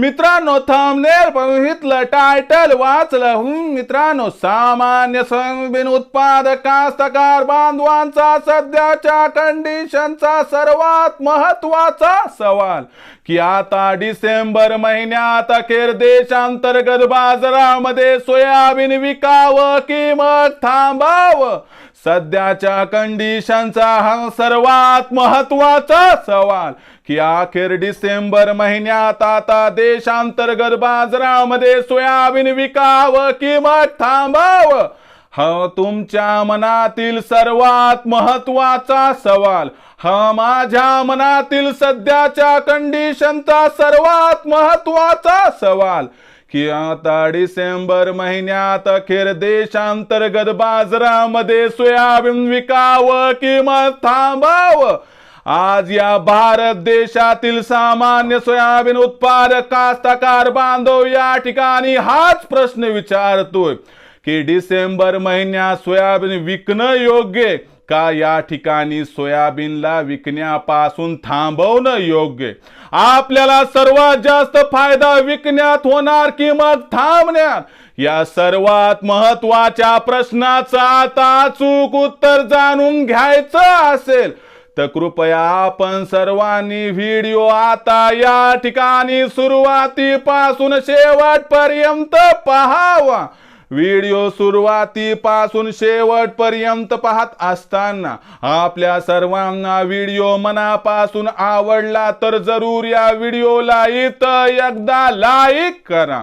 मित्रांनो थंबनेल बघितलं टायटल वाचलं. मित्रांनो सामान्य सोयाबीन उत्पादक कास्तकार बांधवांचा सध्याच्या कंडिशनचा सर्वात महत्त्वाचा सवाल की आता डिसेंबर महिन्यात अखेर देशांतर्गत बाजारामध्ये सोयाबीन विकावं की मग थांबावं? सध्याच्या कंडिशनचा हा सर्वात महत्त्वाचा सवाल. की अखेर डिसेंबर महिन्यात आता देशांतर्गत बाजारामध्ये सोयाबीन विकावं किंमत थांबावं? हा तुमच्या मनातील सर्वात महत्त्वाचा सवाल. हा माझ्या मनातील सध्याच्या कंडिशनचा सर्वात महत्त्वाचा सवाल. की आता डिसेंबर महिन्यात अखेर देशांतर्गत बाजारामध्ये सोयाबीन विकावं किंमत थांबावं? आज या भारत देशातील सामान्य सोयाबीन उत्पादक कास्तकार बांधव या ठिकाणी हाच प्रश्न विचारतोय की डिसेंबर महिन्यात सोयाबीन विकणं योग्य का? या ठिकाणी सोयाबीनला विकण्यापासून थांबवणं योग्य? आपल्याला सर्वात जास्त फायदा विकण्यात होणार की मग थांबण्यात? या सर्वात महत्त्वाच्या प्रश्नाचं आता अचूक उत्तर जाणून घ्यायचं असेल. तर कृपया आपण सर्वांनी व्हिडिओ आता या ठिकाणी सुरुवातीपासून शेवटपर्यंत पहावा. व्हिडिओ सुरुवातीपासून शेवटपर्यंत पाहत असताना आपल्या सर्वांना व्हिडिओ मनापासून आवडला तर जरूर या व्हिडिओला इथं एकदा लाईक करा.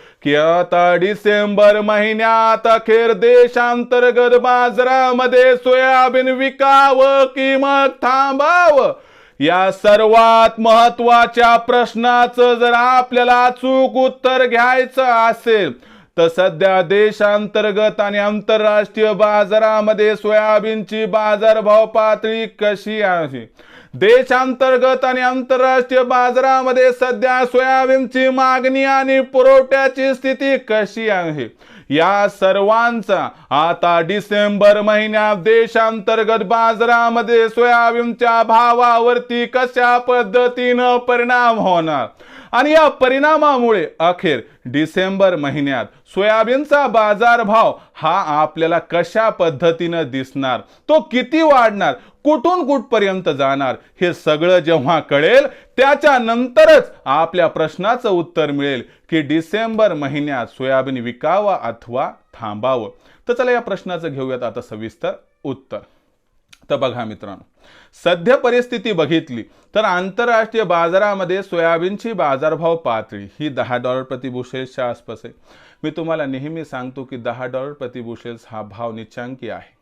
की आता डिसेंबर महिन्यात अखेर देशांतर्गत बाजारामध्ये सोयाबीन विकावं की मग थांबावं? या सर्वात महत्त्वाच्या प्रश्नाचं जर आपल्याला चूक उत्तर घ्यायचं असेल तर सध्या देशांतर्गत आणि आंतरराष्ट्रीय बाजारामध्ये सोयाबीनची बाजारभाव पातळी कशी आहे? देशांतर्गत आणि आंतरराष्ट्रीय बाजारामध्ये सध्या सोयाबीनची मागणी आणि पुरवठ्याची स्थिती कशी आहे? या सर्वांचा आता डिसेंबर महिन्यात देशांतर्गत बाजारामध्ये सोयाबीनच्या भावावरती कशा पद्धतीनं परिणाम होणार? आणि या परिणामामुळे अखेर डिसेंबर महिन्यात सोयाबीनचा बाजारभाव हा आपल्याला कशा पद्धतीनं दिसणार तो किती वाढणार कुठून कुठपर्यंत जाणार हे सगळं जेव्हा कळेल त्याच्यानंतरच आपल्या प्रश्नाचं उत्तर मिळेल की डिसेंबर महिन्यात सोयाबीन विकावं अथवा थांबावं. तर चला या प्रश्नाचं घेऊयात आता सविस्तर उत्तर. तर बघा मित्रांनो सध्या परिस्थिती बघितली तर आंतरराष्ट्रीय बाजारामध्ये सोयाबीनची बाजारभाव पातळी ही दहा डॉलर प्रतिबुशेल्सच्या आसपास आहे. मी तुम्हाला नेहमी सांगतो की दहा डॉलर प्रतिबुशेल्स हा भाव निच्चांकी आहे.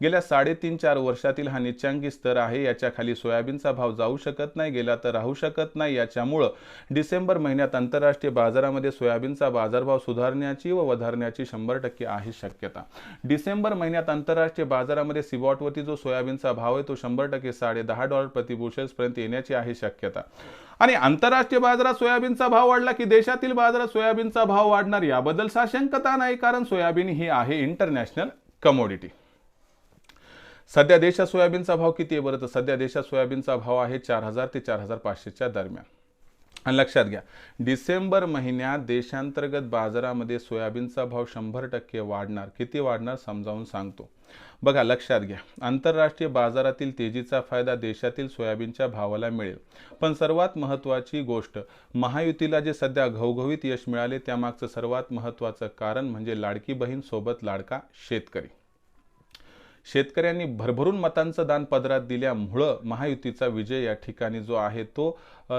गेल्या साडेतीन चार वर्षातील हा निच्चांकी स्तर आहे. याच्या खाली सोयाबीनचा भाव जाऊ शकत नाही गेला तर राहू शकत नाही. याच्यामुळं डिसेंबर महिन्यात आंतरराष्ट्रीय बाजारामध्ये सोयाबीनचा बाजारभाव सुधारण्याची व वधारण्याची शंभर टक्के आहे शक्यता. डिसेंबर महिन्यात आंतरराष्ट्रीय बाजारामध्ये सिबॉटवरती जो सोयाबीनचा भाव आहे तो शंभर टक्के साडे दहा डॉलर प्रतिबुशेल्सपर्यंत येण्याची आहे शक्यता. आणि आंतरराष्ट्रीय बाजारात सोयाबीनचा भाव वाढला की देशातील बाजारात सोयाबीनचा भाव वाढणार याबद्दल साशंकता नाही कारण सोयाबीन ही आहे इंटरनॅशनल कमोडिटी सध्या देशात सोयाबीनचा भाव किती आहे बरं? तर सध्या देशात सोयाबीनचा भाव आहे चार हजार ते चार हजार पाचशेच्या दरम्यान. आणि लक्षात घ्या डिसेंबर महिन्यात देशांतर्गत बाजारामध्ये सोयाबीनचा भाव शंभर टक्के वाढणार. किती वाढणार समजावून सांगतो. बघा लक्षात घ्या आंतरराष्ट्रीय बाजारातील तेजीचा फायदा देशातील सोयाबीनच्या भावाला मिळेल. पण सर्वात महत्त्वाची गोष्ट महायुतीला जे सध्या घवघवीत यश मिळाले त्यामागचं सर्वात महत्त्वाचं कारण म्हणजे लाडकी बहीण सोबत लाडका शेतकरी. शेतकऱ्यांनी भरभरून मतांचं दान पदरात दिल्यामुळं महायुतीचा विजय या ठिकाणी जो आहे तो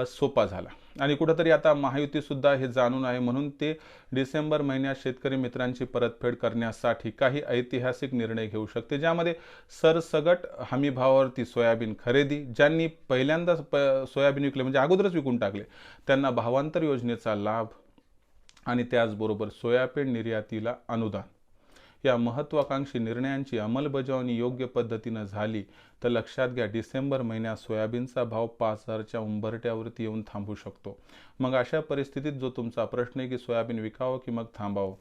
सोपा झाला. आणि कुठंतरी आता महायुतीसुद्धा हे जाणून आहे म्हणून ते डिसेंबर महिन्यात शेतकरी मित्रांची परतफेड करण्यासाठी काही ऐतिहासिक निर्णय घेऊ शकते. ज्यामध्ये सरसगट हमीभावावरती सोयाबीन खरेदी ज्यांनी पहिल्यांदाच प सोयाबीन विकले म्हणजे अगोदरच विकून टाकले त्यांना भावांतर योजनेचा लाभ आणि त्याचबरोबर सोयाबीन निर्यातीला अनुदान. या महत्त्वाकांक्षी निर्णयांची अंमलबजावणी योग्य पद्धतीनं झाली तर लक्षात घ्या डिसेंबर महिन्यात सोयाबीनचा भाव पाच हजारच्या उंबरट्यावरती येऊन थांबू शकतो. मग अशा परिस्थितीत जो तुमचा प्रश्न आहे की सोयाबीन विकावं की मग थांबावं?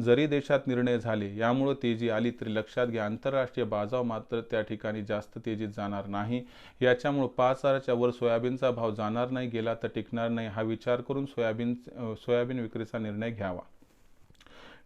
जरी देशात निर्णय झाले यामुळं तेजी आली तरी लक्षात घ्या आंतरराष्ट्रीय बाजार मात्र त्या ठिकाणी जास्त तेजीत जाणार नाही. याच्यामुळं पाच हजाराच्या वर सोयाबीनचा भाव जाणार नाही गेला तर टिकणार नाही हा विचार करून सोयाबीन सोयाबीन विक्रीचा निर्णय घ्यावा.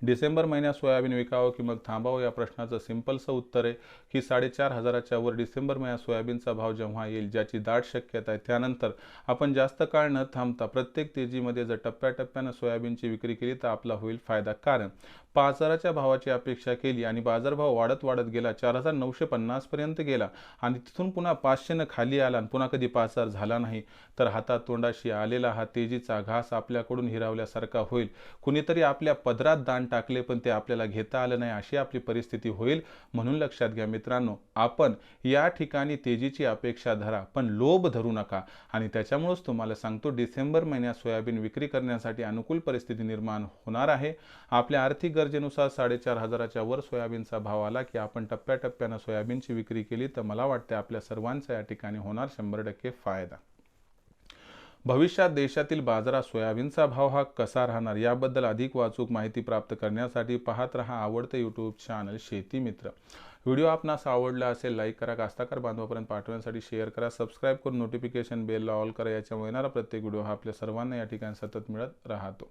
डिसेंबर महिन्यात सोयाबीन विकावं की मग थांबावं या प्रश्नाचं सिंपलचं उत्तर आहे की साडेचार हजाराच्या वर डिसेंबर महिन्यात सोयाबीनचा भाव जेव्हा येईल ज्याची दाट शक्यता आहे त्यानंतर आपण जास्त काळ न थांबता प्रत्येक तेजीमध्ये जर टप्प्याटप्प्यानं सोयाबीनची विक्री केली तर आपला होईल फायदा. कारण बाजाराच्या भावाची अपेक्षा केली आणि बाजारभाव वाढत वाढत गेला. चार हजार नऊशे पन्नासपर्यंत गेला. आणि तिथून पुन्हा पाचशेनं खाली आला आणि पुन्हा कधी पाच हजार झाला नाही. तर हातात तोंडाशी आलेला हा तेजीचा घास आपल्याकडून हिरावल्यासारखा होईल. कुणीतरी आपल्या पदरात दान टाकले पण ते आपल्याला घेता आलं नाही. अशी आपली परिस्थिती होईल म्हणून लक्षात घ्या मित्रांनो आपण या ठिकाणी तेजीची अपेक्षा धरा पण लोभ धरू नका. आणि त्याच्यामुळेच तुम्हाला सांगतो डिसेंबर महिन्यात सोयाबीन विक्री करण्यासाठी अनुकूल परिस्थिती निर्माण होणार आहे. आपल्या आर्थिक गरजेनुसार साडेचार हजाराच्या वर सोयाबीनचा भाव आला की आपण टप्प्याटप्प्यानं सोयाबीनची विक्री केली तर मला वाटते आपल्या सर्वांचा या ठिकाणी होणार शंभर टक्के फायदा. भविष्यात देशातील बाजारात सोयाबीनचा भाव हा कसा राहणार याबद्दल अधिक वाचूक माहिती प्राप्त करण्यासाठी पाहत रहा आवडते यूट्यूब चॅनल शेती मित्र. व्हिडिओ आपणास आवडला असेल लाईक करा कास्ताकार बांधवापर्यंत पाठवण्यासाठी शेअर करा सबस्क्राईब करून नोटिफिकेशन बेलला ऑल करा याच्यामुळे येणारा प्रत्येक व्हिडिओ हा आपल्या सर्वांना या ठिकाणी सतत मिळत राहतो.